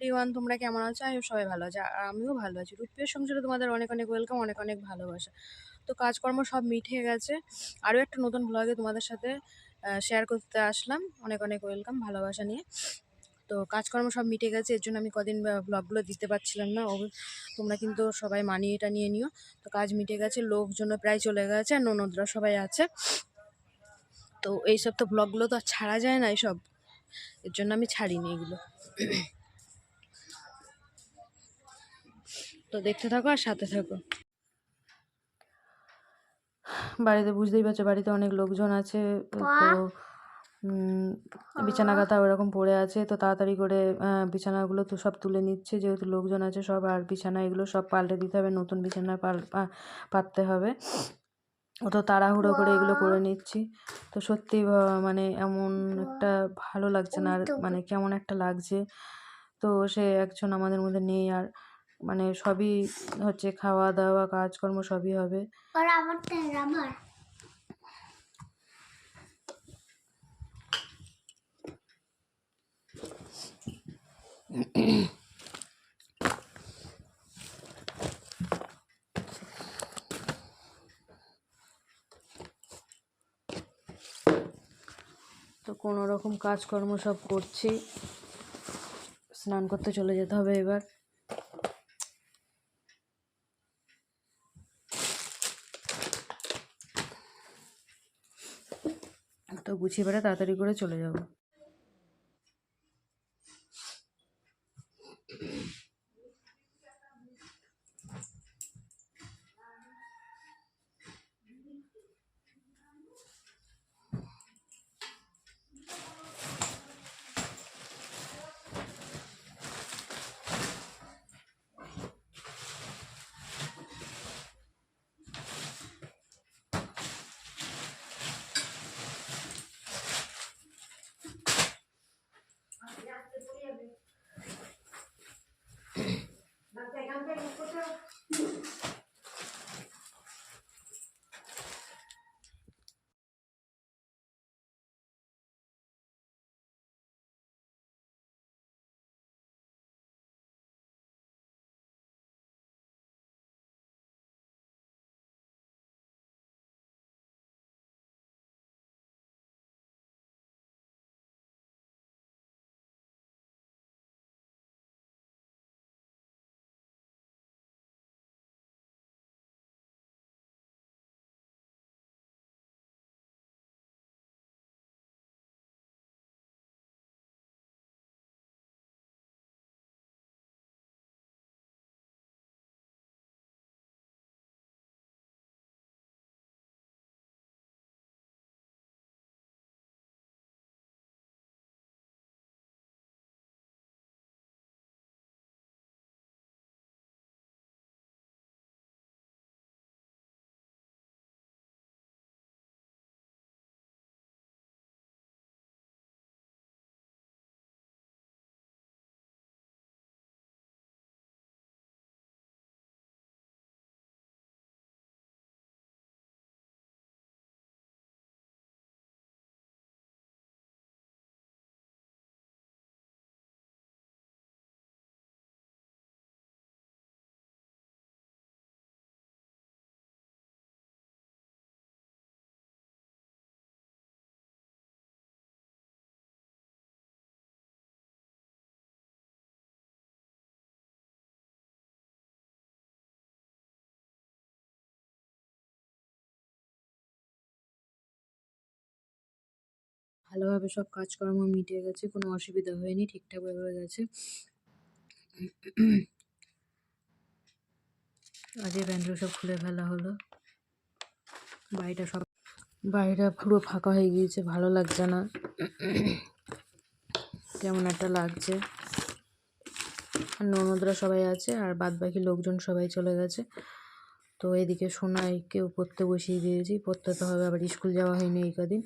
Everyone তোমরা কেমন আছো? আমি সবাই ভালো আছি। আর আমিও ভালো আছি। রূপের সংসারে তোমাদের অনেক অনেক ওয়েলকাম অনেক অনেক ভালোবাসা। তো কাজকর্ম সব মিটে গেছে। আরও একটা নতুন ব্লগে তোমাদের সাথে শেয়ার করতে আসলাম। অনেক অনেক ওয়েলকাম ভালোবাসা নিয়ে। তো কাজকর্ম সব মিটে গেছে। এর জন্য আমি কদিন ব্লগগুলো দিতে পারছিলাম না। তোমরা কিন্তু সবাই মানিয়ে এটা নিয়ে নিও। তো কাজ মিটে গেছে লোকজন প্রায় চলে গেছে, আর ননদরা সবাই আছে। তো এইসব তো ব্লগগুলো তো আর ছাড়া যায় না এইসব। এর জন্য আমি ছাড়িনি এগুলো। তো দেখতে থাকো আর সাথে থাকো। বাড়িতে বুঝতেই পারছ বাড়িতে অনেক লোকজন আছে তো বিছানা কাঁথা ওরকম পড়ে আছে তো তাড়াতাড়ি করে বিছানাগুলো তো সব তুলে নিচ্ছে যেহেতু লোকজন আছে সব আর বিছানা এগুলো সব পাল্টে দিতে হবে নতুন বিছানা পাল পাততে হবে। অত তাড়াহুড়ো করে এগুলো করে নিচ্ছি তো সত্যি মানে এমন একটা ভালো লাগছে না আর মানে কেমন একটা লাগছে তো সে একজন আমাদের মধ্যে নেই আর মানে সবই হচ্ছে খাওয়া দাওয়া কাজকর্ম সবই হবে। তো কোনো রকম কাজকর্ম সব করছি। স্নান করতে চলে যেতে হবে এবার। তো গুছিয়ে বেড়া তাড়াতাড়ি করে চলে যাব। ভালোভাবে সব কাজকর্ম মিটে গেছে, কোনো অসুবিধা হয়নি ঠিকঠাকভাবে গেছে। আজকে প্যান্টগুলো সব খুলে ফেলা হলো। বাড়িটা সব, বাড়িটা পুরো ফাঁকা হয়ে গিয়েছে, ভালো লাগছে না। কেমন একটা লাগছে। আর ননদরা সবাই আছে, আর বাদ বাকি লোকজন সবাই চলে গেছে। তো এদিকে সোনাইকেও পড়তে বসিয়ে দিয়েছি, পড়তে তো হবে, আবার স্কুল যাওয়া হয়নি এই কদিন।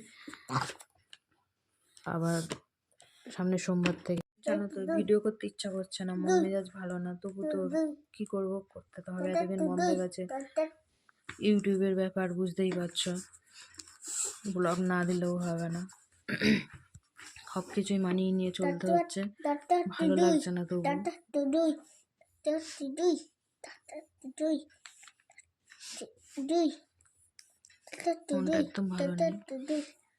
আবার সামনে সোমবার থেকে। জানো তো, ভিডিও করতে ইচ্ছা করছে না, মন মেজাজ ভালো না, তবু তো কী করব করতে তো হবে, এতদিন বন্ধ গেছে ইউটিউবের ব্যাপার বুঝতেই পারছ। ব্লগ না দিলেও হবে না। সব কিছুই মানিয়ে নিয়ে চলতে হচ্ছে। ভালো লাগছে না তবু। একদম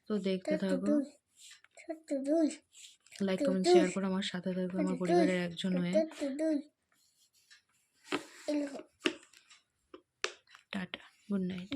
তো দেখতে থাকো। লাইক কমেন্ট শেয়ার করে আমার সাথে থাকবে আমার পরিবারের একজন হয়ে টাটা গুড নাইট